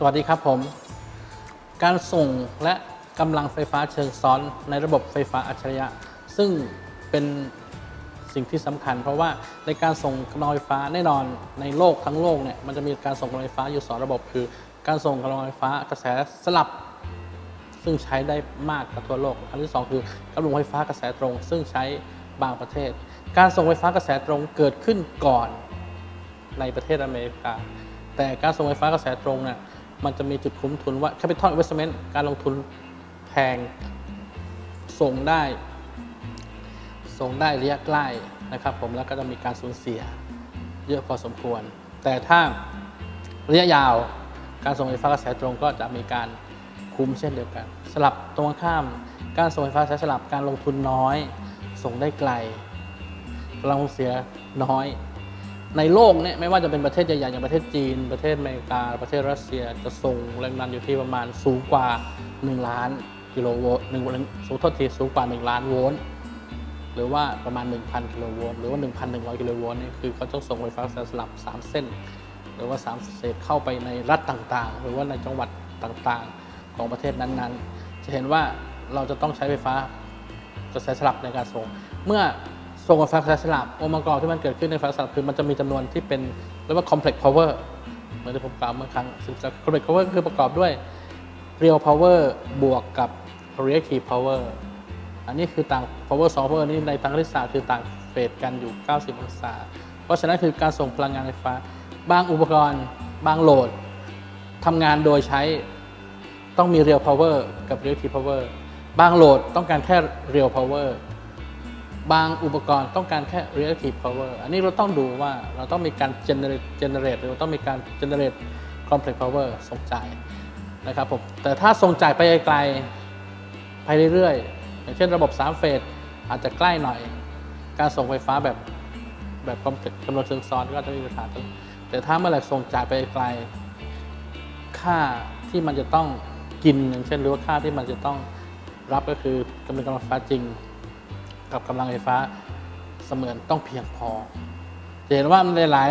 สวัสดีครับผม การส่งและกำลังไฟฟ้าเชิงซ้อนในระบบไฟฟ้าอัจฉริยะ ซึ่งเป็นสิ่งที่สำคัญ เพราะว่าในการส่งกำลังไฟฟ้าแน่นอนในโลกทั้งโลกเนี่ยมันจะมีการส่งกำลังไฟฟ้าอยู่สองระบบ คือ การส่งกำลังไฟฟ้ากระแสสลับ ซึ่งใช้ได้มากกับทั่วโลก อันที่ 2 คือกำลังไฟฟ้ากระแสตรง ซึ่งใช้บางประเทศ การส่งไฟฟ้ากระแสตรงเกิดขึ้นก่อนในประเทศอเมริกา แต่การส่งไฟฟ้ากระแสตรงเนี่ย มันจะมีจุดคุ้มทุนว่า capital investment การลงทุนแพงส่งได้ ส่งได้ระยะใกล้นะครับผมแล้วก็จะมีการสูญเสียเยอะพอสมควร แต่ถ้าระยะยาวการส่งไฟฟ้ากระแสตรงก็จะมีการคุ้มเช่นเดียวกัน สลับตรงข้าม การส่งไฟฟ้าสายสลับการลงทุนน้อย ส่งได้ไกลกำลังเสียน้อย ในโลกเนี่ยไม่ว่าจะเป็นประเทศใหญ่ๆอย่างประเทศจีน ประเทศอเมริกา ประเทศรัสเซียจะส่งแรงดันอยู่ที่ประมาณสูงกว่า 1 ล้านกิโลโวลต์หนึ่งสูงทษทีสูงกว่า 1 ล้านโวลต์หรือว่าประมาณ 1,000 กิโลโวลต์หรือว่า 1,100 กิโลโวลต์นี่คือเขาต้องส่งไฟฟ้าสลับ 3 เส้น หรือว่า 3 เศษเข้าไปในรัฐต่างๆ หรือว่าในจังหวัดต่างๆ ของประเทศนั้นๆ จะเห็นว่าเราจะต้องใช้ไฟฟ้ากระแสสลับในการส่ง เมื่อ ส่งไฟฟ้ากระแสสลับองค์ประกอบที่มันเกิดขึ้นในไฟฟ้าสลับคือมันจะมีจำนวนที่เป็นเรียกว่า complex power เหมือนที่ผมกล่าวเมื่อครั้ง complex power ก็คือประกอบด้วย real power บวกกับ reactive power อันนี้คือต่าง power 2 power นี้ในทางคณิตศาสตร์คือต่างเฟสกันอยู่ 90 องศา เพราะฉะนั้นคือการส่งพลังงานไฟฟ้า บางอุปกรณ์บางโหลดทำงานโดยใช้ต้องมี real power กับ reactive power บางโหลดต้องการแค่ real power บางอุปกรณ์ต้องการแค่ reactive power อันนี้เราต้องดูว่าเราต้องมีการ generate generate หรือต้องมีการ generate complex power ส่งจ่ายนะครับผมแต่ถ้าส่งจ่ายไปไกลไปเรื่อยๆ อย่างเช่นระบบ 3 เฟสอาจจะใกล้หน่อย การส่งไฟฟ้าแบบแบบกำหนดเชิงซ้อนก็จะมีปัญหาแต่ถ้าเมื่อไหร่ส่งจ่ายไปไกล ค่าที่มันจะต้องกินอย่างเช่นหรือว่าค่าที่มันจะต้องรับก็คือกำลังกำลังไฟฟ้าจริง กับกำลังไฟฟ้าเสมือนต้องเพียงพอ จะเห็นว่าในหลาย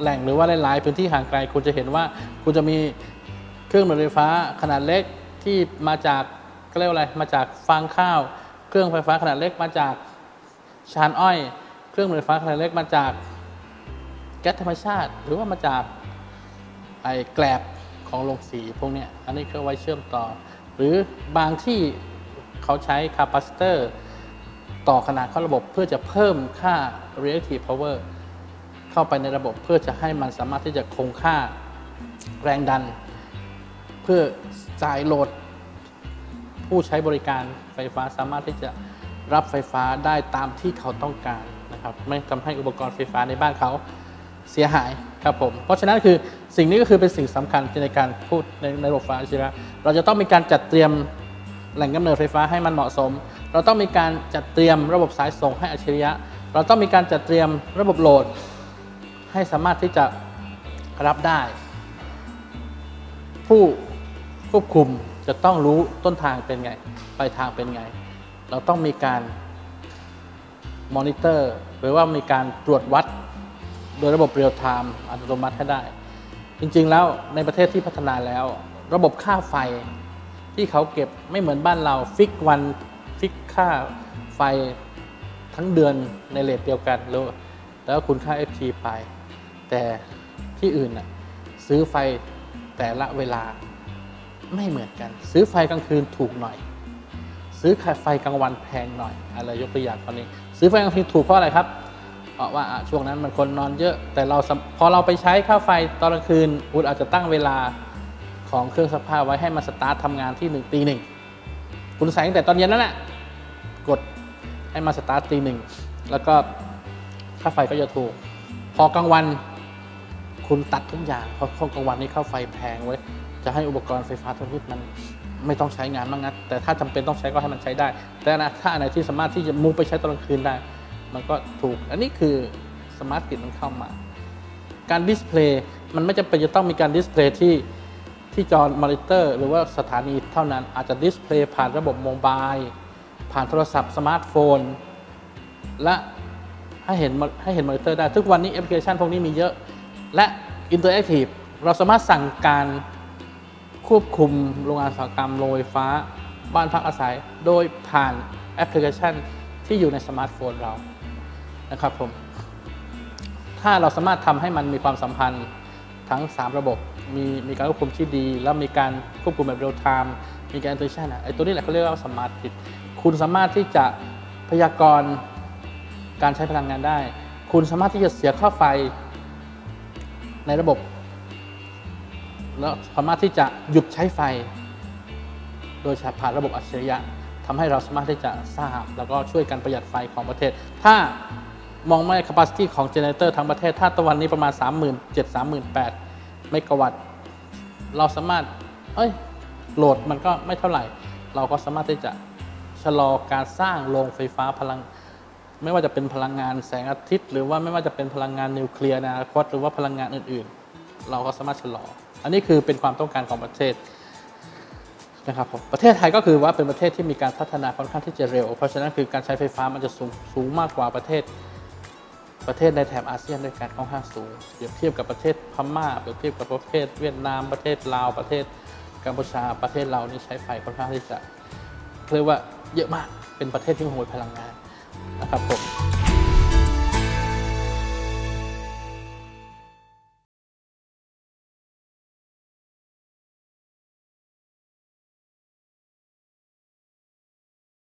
แหล่งหรือว่าหลายๆพื้นที่ห่างไกลคุณจะเห็นว่าคุณจะมีเครื่องมือไฟฟ้าขนาดเล็กที่มาจากก็เรียกว่าอะไรมาจากฟางข้าว เครื่องไฟฟ้าขนาดเล็กมาจากชานอ้อย เครื่องมือไฟฟ้าขนาดเล็กมาจากแก๊สธรรมชาติ หรือว่ามาจากไอ้แกลบของโรงสีพวกนี้อันนี้ก็ไว้เชื่อมต่อ หรือบางที่เขาใช้คาปาซิเตอร์ ต่อขนาดเข้าระบบเพื่อจะเพิ่มค่า reactive power เข้าไปในระบบเพื่อจะให้มันสามารถที่จะคงค่าแรงดัน เพื่อจ่ายโหลด ผู้ใช้บริการไฟฟ้าสามารถที่จะรับไฟฟ้าได้ตามที่เขาต้องการนะครับไม่ทำให้อุปกรณ์ไฟฟ้าในบ้านเขาเสียหายครับผม เพราะฉะนั้นคือสิ่งนี้ก็คือเป็นสิ่งสำคัญในการพูดในในระบบไฟฟ้าใช่ไหมเราจะต้องมีการจัดเตรียมแหล่งกำเนิดไฟฟ้าให้มันเหมาะสม เราต้องมีการจัดเตรียมระบบสายส่งให้อัจฉริยะ เราต้องมีการจัดเตรียมระบบโหลด ให้สามารถที่จะรับได้ ผู้ควบคุมจะต้องรู้ต้นทางเป็นไงปลายทางเป็นไง เราต้องมีการมอนิเตอร์หรือว่ามีการตรวจวัดโดยระบบเรียลไทม์อัตโนมัติให้ได้ จริงๆแล้วในประเทศที่พัฒนาแล้ว ระบบค่าไฟที่เขาเก็บไม่เหมือนบ้านเราฟิกวัน ฟิกค่าไฟทั้งเดือนในเลทเดียวกัน แล้วแล้วคุณค่า FT ไป แต่ที่อื่นน่ะซื้อไฟแต่ละเวลาไม่เหมือนกัน ซื้อไฟกลางคืนถูกหน่อย ซื้อไฟกลางวันแพงหน่อยอะไรยกตัวอย่างตอนนี้ ซื้อไฟกลางคืนถูกเพราะอะไรครับเพราะว่าช่วงนั้นมันคนนอนเยอะ แต่เราพอเราไปใช้ค่าไฟตอนกลางคืนคุณอาจจะตั้งเวลาของเครื่องซักผ้าไว้ให้มันสตาร์ททำงานที่หนึ่งตีหนึ่งคุณใส่ตั้งแต่ตอนเย็นนั่นแหละ กดให้มาสตาร์ทตีหนึ่งแล้วก็ค่าไฟก็จะถูก พอกลางวันคุณตัดทุกอย่าง เพราะกลางวันนี้ค่าไฟแพงไว้ จะให้อุปกรณ์ไฟฟ้าทั้งหมดมันไม่ต้องใช้งานมากนักแต่ถ้าจำเป็นต้องใช้ก็ให้มันใช้ได้ แต่นะถ้าอะไรที่สามารถที่จะมุ่งไปใช้ตอนกลางคืนได้ มันก็ถูก อันนี้คือสมาร์ทกิจมันเข้ามา การดิสเพลย์มันไม่จำเป็นจะต้องมีการดิสเพลย์ที่ที่จอมอนิเตอร์ หรือว่าสถานีเท่านั้นอาจจะดิสเพลย์ผ่านระบบโมบาย ผ่านโทรศัพท์สมาร์ทโฟน และให้เห็นให้เห็นมอนิเตอร์ได้ ทุกวันนี้แอปพลิเคชันพวกนี้มีเยอะ และอินเตอร์แอคทีฟเราสามารถสั่งการควบคุมโรงงานอุตสาหกรรมโรงไฟฟ้า บ้านพักอาศัย โดยผ่านแอปพลิเคชันที่อยู่ในสมาร์ทโฟนเรานะครับผมถ้าเราสามารถทำให้มันมีความสัมพันธ์ทั้ง 3 ระบบ มีมีการควบคุมที่ดี แล้วมีการควบคุมแบบเรียลไทม์มีการ intuition อะไอตัวนี้แหละเขาเรียกว่าสมาร์ท grid คุณสามารถที่จะพยากรณ์การใช้พลังงานได้ คุณสามารถที่จะเสียค่าไฟในระบบ แล้วสามารถที่จะหยุดใช้ไฟ โดยใช้ผ่านระบบอัจฉริยะทำให้เราสามารถที่จะทราบ แล้วก็ช่วยกันประหยัดไฟของประเทศ ถ้ามองไม่ capacity ของ generator ทั้งประเทศ ถ้าตะวันนี้ประมาณ 37,000 38,000 เมกะวัตต์ เราสามารถ เอ้ย โหลดมันก็ไม่เท่าไหร่ เราก็สามารถที่จะ ชะลอการสร้างโรงไฟฟ้าพลัง ไม่ว่าจะเป็นพลังงานแสงอาทิตย์ หรือว่าไม่ว่าจะเป็นพลังงานนิวเคลียร์ในอนาคตหรือว่าพลังงานอื่นๆ เราก็สามารถชะลอ อันนี้คือเป็นความต้องการของประเทศนะครับผมประเทศไทยก็คือว่าเป็นประเทศที่มีการพัฒนาค่อนข้างที่จะเร็ว เพราะฉะนั้นคือการใช้ไฟฟ้ามันจะสูงสูงมากกว่าประเทศ ประเทศในแถบอาเซียนด้วยกันค่อนข้างสูงเปรียบเทียบกับประเทศพม่าเปรียบเทียบกับประเทศเวียดนามประเทศลาวประเทศกัมพูชาประเทศเรานี่ใช้ไฟค่อนข้างที่จะเรียกว่า เยอะมากเป็นประเทศที่มีพลังงานนะครับผม